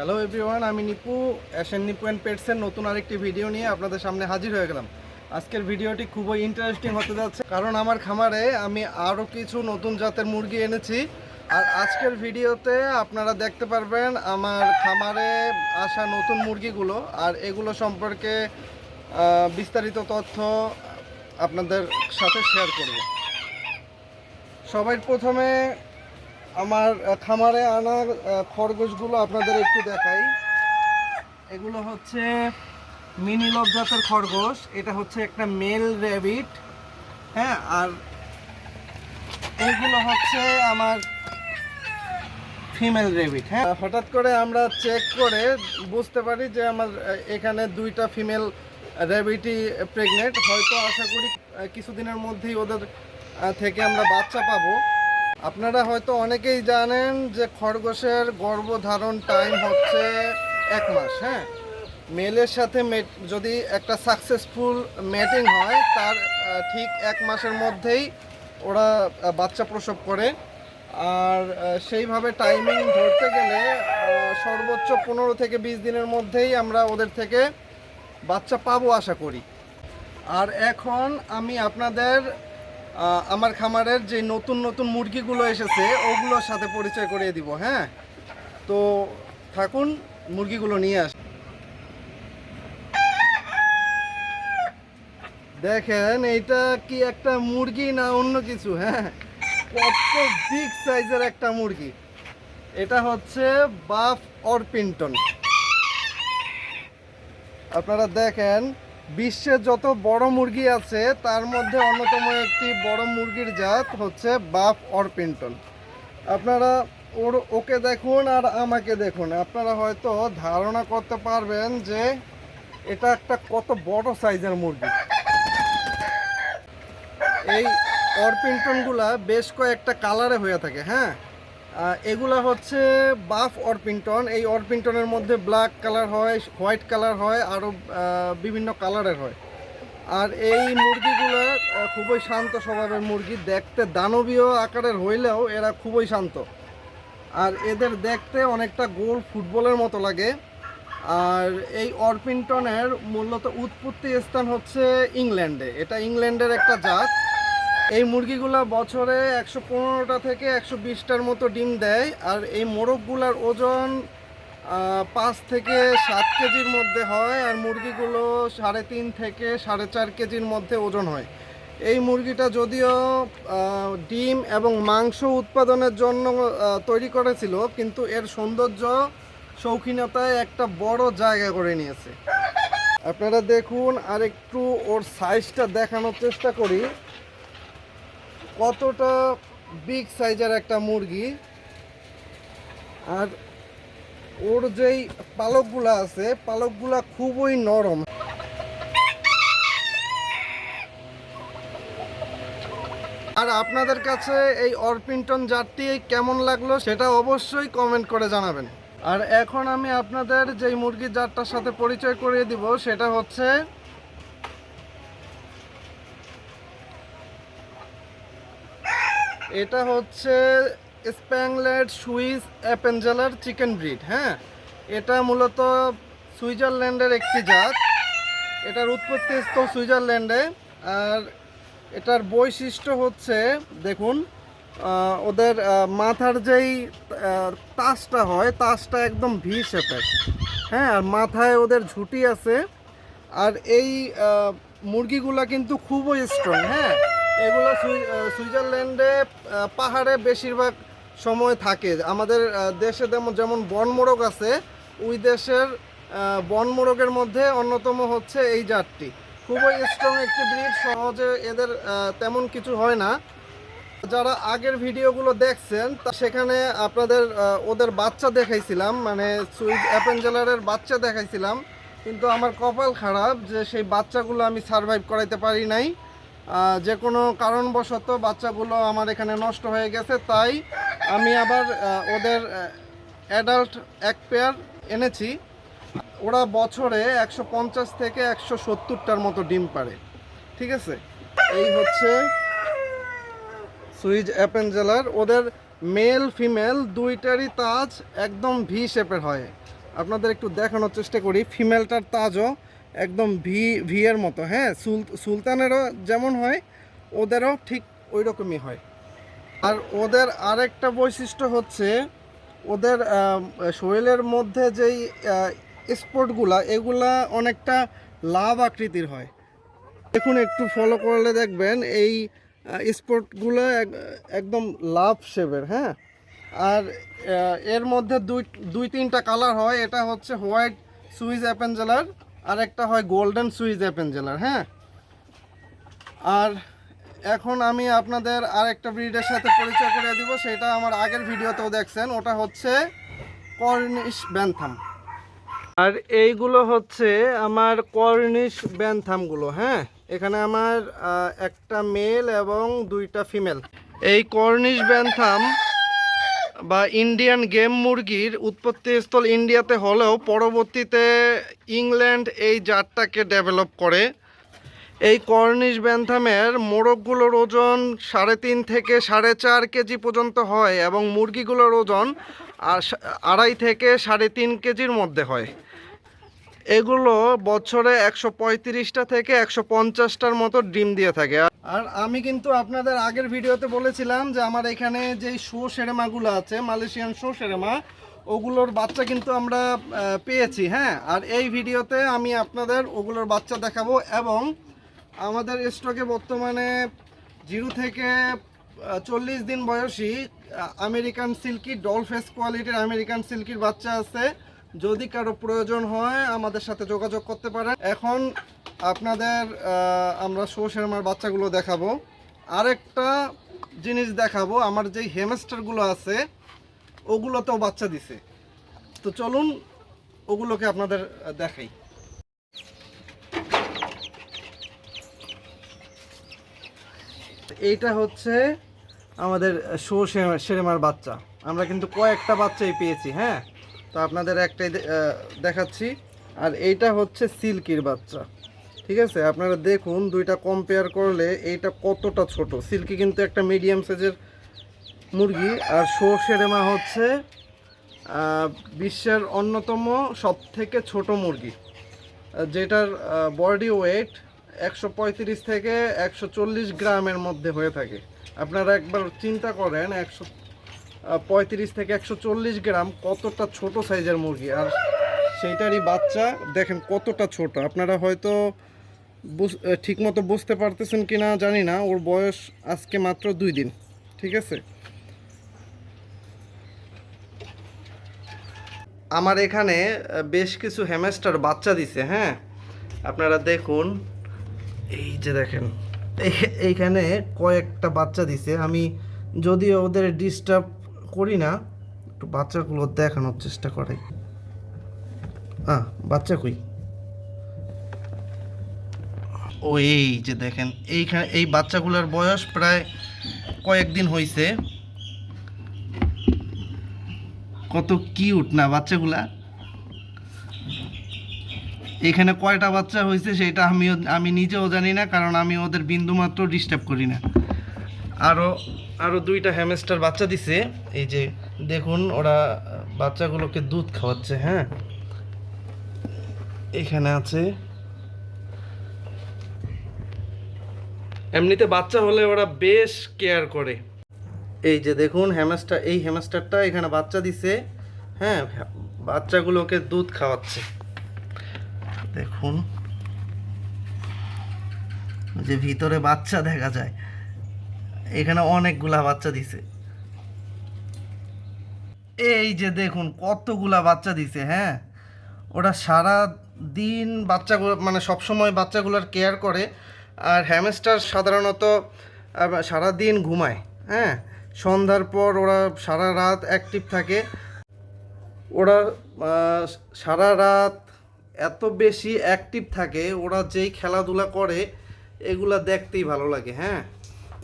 Hello everyone আমি নিপু অ্যাশেন Nipu and পেটসের নতুন আরেকটি ভিডিও নিয়ে আপনাদের সামনে হাজির হয়ে গেলাম। আজকের ভিডিওটি খুবই ইন্টারেস্টিং হতে যাচ্ছে। কারণ আমার খামারে আমি আরও কিছু নতুন জাতের মুরগি এনেছি। আর আজকের ভিডিওতে আপনারা দেখতে পারবেন আমার খামারে আসা নতুন মুরগিগুলো। আর এগুলো সম্পর্কে বিস্তারিত তথ্য আপনাদের সাথে শেয়ার করব। সবাই প্রথমে আমার খামারে আনা খরগোশগুলো আপনাদের একটু দেখাই। এগুলো হচ্ছে মিনি লব জাতের খরগোশ। এটা হচ্ছে একটা মেল র্যাবিট। হ্যাঁ আর এগুলো হচ্ছে আমার ফিমেল রেবিট হ্যাঁ হঠাৎ করে আমরা চেক করে বুঝতে পারি যে আমার এখানে দুইটা ফিমেল র্যাবিটই প্রেগনেন্ট। হয়তো আশা করি কিছুদিনের মধ্যেই ওদের থেকে আমরা বাচ্চা পাবো। আপনারা হয়তো অনেকেই জানেন যে খরগোশের গর্ভধারণ টাইম হচ্ছে এক মাস হ্যাঁ? মেলের সাথে যদি একটা সাকসেসফুল মেটিং হয়, তার ঠিক এক মাসের মধ্যেই ওরা বাচ্চা প্রসব করে। আর সেইভাবে টাইমিং ধরতে গেলে সর্বোচ্চ পনেরো থেকে বিশ দিনের মধ্যেই আমরা ওদের থেকে বাচ্চা পাবো আশা করি। আর এখন আমি আপনাদের আমার খামারের যে নতুন নতুন মুরগিগুলো এসেছে, ওগুলোর সাথে পরিচয় করিয়ে দিব হ্যাঁ? তো থাকুন, মুরগিগুলো নিয়ে আস দেখেন, এইটা কি একটা মুরগি না অন্য কিছু হ্যাঁ? কত বিগ সাইজের একটা মুরগি। এটা হচ্ছে বাফ অরপিন্টন। আপনারা দেখেন বিশ্বে যত বড় মুরগি আছে, তার মধ্যে অন্যতম একটি বড় মুরগির জাত হচ্ছে বাফ অরপিন্টন। আপনারা ওর, ওকে দেখুন আর আমাকে দেখুন। আপনারা হয়তো ধারণা করতে পারবেন যে এটা একটা কত বড় সাইজের মুরগি। এই অরপিন্টনগুলা বেশ কয়েকটা কালারে হয়ে থাকে হ্যাঁ? এগুলা হচ্ছে বাফ অরপিন্টন। এই অরপিন্টনের মধ্যে ব্ল্যাক কালার হয়, হোয়াইট কালার হয় আরও বিভিন্ন কালারের হয়। আর এই মুরগিগুলো খুবই শান্ত স্বভাবের মুরগি, দেখতে দানবীয় আকারের হইলেও এরা খুবই শান্ত। আর এদের দেখতে অনেকটা গোল ফুটবলের মতো লাগে। আর এই অরপিন্টনের মূলত উৎপত্তি স্থান হচ্ছে ইংল্যান্ডে। এটা ইংল্যান্ডের একটা জাত। এই মুরগিগুলা বছরে একশো পনেরোটা থেকে একশো বিশটার মতো ডিম দেয়, আর এই মোরগগুলার ওজন পাঁচ থেকে সাত কেজির মধ্যে হয়, আর মুরগিগুলো সাড়ে তিন থেকে সাড়ে চার কেজির মধ্যে ওজন হয়। এই মুরগিটা যদিও ডিম এবং মাংস উৎপাদনের জন্য তৈরি করেছিল, কিন্তু এর সৌন্দর্য শৌখিনতায় একটা বড় জায়গা করে নিয়েছে। আপনারা দেখুন আর একটু ওর সাইজটা দেখানোর চেষ্টা করি। কতটা বিগ সাইজের একটা মুরগি? আর ওর যেই পালকগুলা আছে, পালকগুলা খুবই নরম। আর আপনাদের কাছে এই অরপিন্টন জাতটি কেমন লাগল সেটা অবশ্যই কমেন্ট করে জানাবেন। আর এখন আমি আপনাদের যেই মুরগির জাতটার সাথে পরিচয় করিয়ে দিব, সেটা হচ্ছে এটা হচ্ছে spangled Swiss Appenzeller chicken breed হ্যাঁ? এটা মূলত সুইজারল্যান্ডের একটি জাত। এটার উৎপত্তি স্থল সুইজারল্যান্ডে, আর এটার বৈশিষ্ট্য হচ্ছে, দেখুন ওদের মাথার যেই তাসটা হয়, তাসটা একদম ভি শেপের হ্যাঁ? আর মাথায় ওদের ঝুঁটি আছে, আর এই মুরগিগুলা কিন্তু খুবই স্ট্রং হ্যাঁ? এগুলো সুই- সুইজারল্যান্ডে পাহাড়ে বেশিরভাগ সময় থাকে। আমাদের দেশে যেমন যেমন বনমোরগ আছে, ওই দেশের বনমোরগের মধ্যে অন্যতম হচ্ছে এই জাতটি। খুবই স্ট্রং একটি ব্রিড সহজে এদের তেমন কিছু হয় না। যারা আগের ভিডিওগুলো দেখছেন, তা সেখানে আপনাদের ওদের বাচ্চা দেখাইছিলাম মানে সুইজ অ্যাপেঞ্জেলারের বাচ্চা দেখাইছিলাম। কিন্তু আমার কপাল খারাপ যে সেই বাচ্চাগুলো আমি সারভাইভ করাইতে পারি নাই। যে কোনো কারণবশত বাচ্চাগুলো আমার এখানে নষ্ট হয়ে গেছে, তাই আমি আবার ওদের অ্যাডাল্ট এক পেয়ার এনেছি। ওরা বছরে একশো পঞ্চাশ থেকে একশো সত্তরটার মতো ডিম পারে ঠিক আছে? এই হচ্ছে সুইজ অ্যাপেঞ্জেলার। ওদের মেল ফিমেল দুইটারই তাজ একদম ভি শেপের হয়। আপনাদের একটু দেখানোর চেষ্টা করি। ফিমেলটার তাজও একদম ভি, ভিয়ের মতো হ্যাঁ? সুলতানেরও যেমন হয়, ওদেরও ঠিক ওই রকমই হয়। আর ওদের আরেকটা বৈশিষ্ট্য হচ্ছে, ওদের শরীরের মধ্যে যেই স্পটগুলা এগুলা অনেকটা লাভ আকৃতির হয়। দেখুন, একটু ফলো করলে দেখবেন, এই স্পটগুলো একদম লাভ শেপের হ্যাঁ? আর এর মধ্যে দুই দুই তিনটা কালার হয়, এটা হচ্ছে হোয়াইট সুইজ অ্যাপেঞ্জেলার আর একটা হয় গোল্ডেন সুইজ অ্যাপেঞ্জেলার হ্যাঁ? আর এখন আমি আপনাদের আরেকটা ব্রিডের সাথে পরিচয় করে দিব, সেটা আমার আগের ভিডিওতেও দেখছেন, ওটা হচ্ছে কর্নিশ ব্যান্থাম আর এইগুলো হচ্ছে আমার কর্নিশ ব্যান্থামগুলো হ্যাঁ? এখানে আমার একটা মেল এবং দুইটা ফিমেল এই কর্নিশ ব্যান্থাম বা ইন্ডিয়ান গেম মুরগির উৎপত্তিস্থল ইন্ডিয়াতে হলেও পরবর্তীতে ইংল্যান্ড এই জাতটাকে ডেভেলপ করে। এই কর্নিশ ব্যান্থামের মোরগগুলোর ওজন সাড়ে তিন থেকে সাড়ে চার কেজি পর্যন্ত হয় এবং মুরগিগুলোর ওজন আড়াই থেকে সাড়ে তিন কেজির মধ্যে হয়। এগুলো বছরে একশো পঁয়ত্রিশটা থেকে একশো পঞ্চাশটার মতো ডিম দিয়ে থাকে। আর আমি কিন্তু আপনাদের আগের ভিডিওতে বলেছিলাম যে আমার এখানে যেই শো সেরেমাগুলো আছে, মালয়েশিয়ান শো সেরেমা, ওগুলোর বাচ্চা কিন্তু আমরা পেয়েছি হ্যাঁ? আর এই ভিডিওতে আমি আপনাদের ওগুলোর বাচ্চা দেখাবো এবং আমাদের স্টকে বর্তমানে জিরো থেকে চল্লিশ দিন বয়সী আমেরিকান সিল্কি, ডলফেস কোয়ালিটির আমেরিকান সিল্কির বাচ্চা আছে। যদি কারও প্রয়োজন হয় আমাদের সাথে যোগাযোগ করতে পারেন এখন আপনাদের আমরা শো শর্মার বাচ্চাগুলো দেখাবো আরেকটা জিনিস দেখাবো আমার যেই হেমেস্টারগুলো আছে ওগুলোতেও বাচ্চা দিছে তো চলুন ওগুলোকে আপনাদের দেখাই এইটা হচ্ছে আমাদের শো সেরেমার বাচ্চা আমরা কিন্তু কয়েকটা বাচ্চাই পেয়েছি হ্যাঁ তো আপনাদের একটাই দেখাচ্ছি। আর এইটা হচ্ছে সিল্কির বাচ্চা। ঠিক আছে? আপনারা দেখুন, দুইটা কম্পেয়ার করলে এইটা কতটা ছোট। সিল্কি কিন্তু একটা মিডিয়াম সাইজের মুরগি। আর শো সেরেমা হচ্ছে বিশ্বের অন্যতম সব থেকে ছোট মুরগি। যেটার বডি ওয়েট একশো পঁয়ত্রিশ থেকে একশো চল্লিশ গ্রামের মধ্যে হয়ে থাকে। আপনারা একবার চিন্তা করেন, একশো পঁয়ত্রিশ থেকে একশো চল্লিশ গ্রাম কতটা ছোট সাইজের মুরগি? আর সেইটারই বাচ্চা, দেখেন কতটা ছোট। আপনারা হয়তো ঠিকমতো বুঝতে পারতেছেন কি না জানি না। ওর বয়স আজকে মাত্র দুই দিন, ঠিক আছে? আমার এখানে বেশ কিছু হ্যামেস্টার বাচ্চা দিছে হ্যাঁ? আপনারা দেখুন। এই যে দেখেন, এই- এইখানে কয়েকটা বাচ্চা দিছে। আমি যদিও ওদের ডিস্টার্ব করি না, একটু বাচ্চাগুলো দেখানোর চেষ্টা করে আহ বাচ্চা কই? ও, এই যে দেখেন এইখানে এই বাচ্চাগুলোর বয়স প্রায় কয়েকদিন হয়েছে কত কিউট না বাচ্চাগুলা। এখানে কয়টা বাচ্চা হয়েছে সেটা আমিও, আমি নিজেও জানি না, কারণ আমি ওদের বিন্দু বিন্দুমাত্র ডিস্টার্ব করি না। আরও আরও দুইটা হ্যামস্টার বাচ্চা দিছে। এই যে দেখুন, ওরা বাচ্চাগুলোকে দুধ খাওয়াচ্ছে হ্যাঁ? এখানে আছে। এমনিতে বাচ্চা হলে ওরা বেশ কেয়ার করে। এই যে দেখুন হ্যামস্টার এই হ্যামস্টারটা এখানে বাচ্চা দিছে হ্যাঁ? বাচ্চাগুলোকে দুধ খাওয়াচ্ছে। দেখুন। যে ভিতরে বাচ্চা দেখা যায়। এখানে অনেকগুলা বাচ্চা দিছে। এই যে দেখুন, কতগুলা বাচ্চা দিছে হ্যাঁ? ওরা সারা দিন বাচ্চাগুলো মানে সবসময় বাচ্চাগুলোর কেয়ার করে, আর হ্যামস্টার সাধারণত সারা দিন ঘুমায় হ্যাঁ? সন্ধ্যার পর ওরা সারা রাত অ্যাক্টিভ থাকে। ওরা সারা রাত এত বেশি অ্যাক্টিভ থাকে, ওরা যেই খেলাধুলা করে, এগুলা দেখতেই ভালো লাগে হ্যাঁ?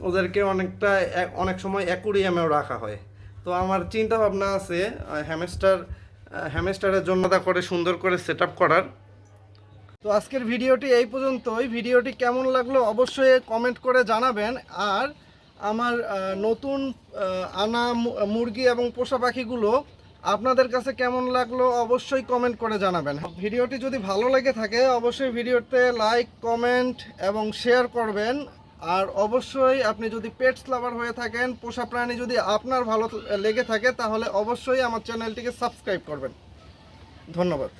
ওদেরকে অনেকটা অনেক সময় অ্যাকুরিয়ামেও রাখা হয়। তো আমার চিন্তা ভাবনা আছে হ্যামেস্টার হ্যামেস্টারের জন্য তা করে সুন্দর করে সেট করার। তো আজকের ভিডিওটি এই পর্যন্তই। ভিডিওটি কেমন লাগল অবশ্যই কমেন্ট করে জানাবেন। আর আমার নতুন আনা মুরগি এবং পোষা পাখিগুলো আপনাদের কাছে কেমন লাগল অবশ্যই কমেন্ট করে জানাবেন। ভিডিওটি যদি ভালো লেগে থাকে, অবশ্যই ভিডিওতে লাইক কমেন্ট এবং শেয়ার করবেন। আর অবশ্যই আপনি যদি পেটস লাভার হয়ে থাকেন, পোষা প্রাণী যদি আপনার ভালো লেগে থাকে, তাহলে অবশ্যই আমার চ্যানেলটিকে সাবস্ক্রাইব করবেন। ধন্যবাদ।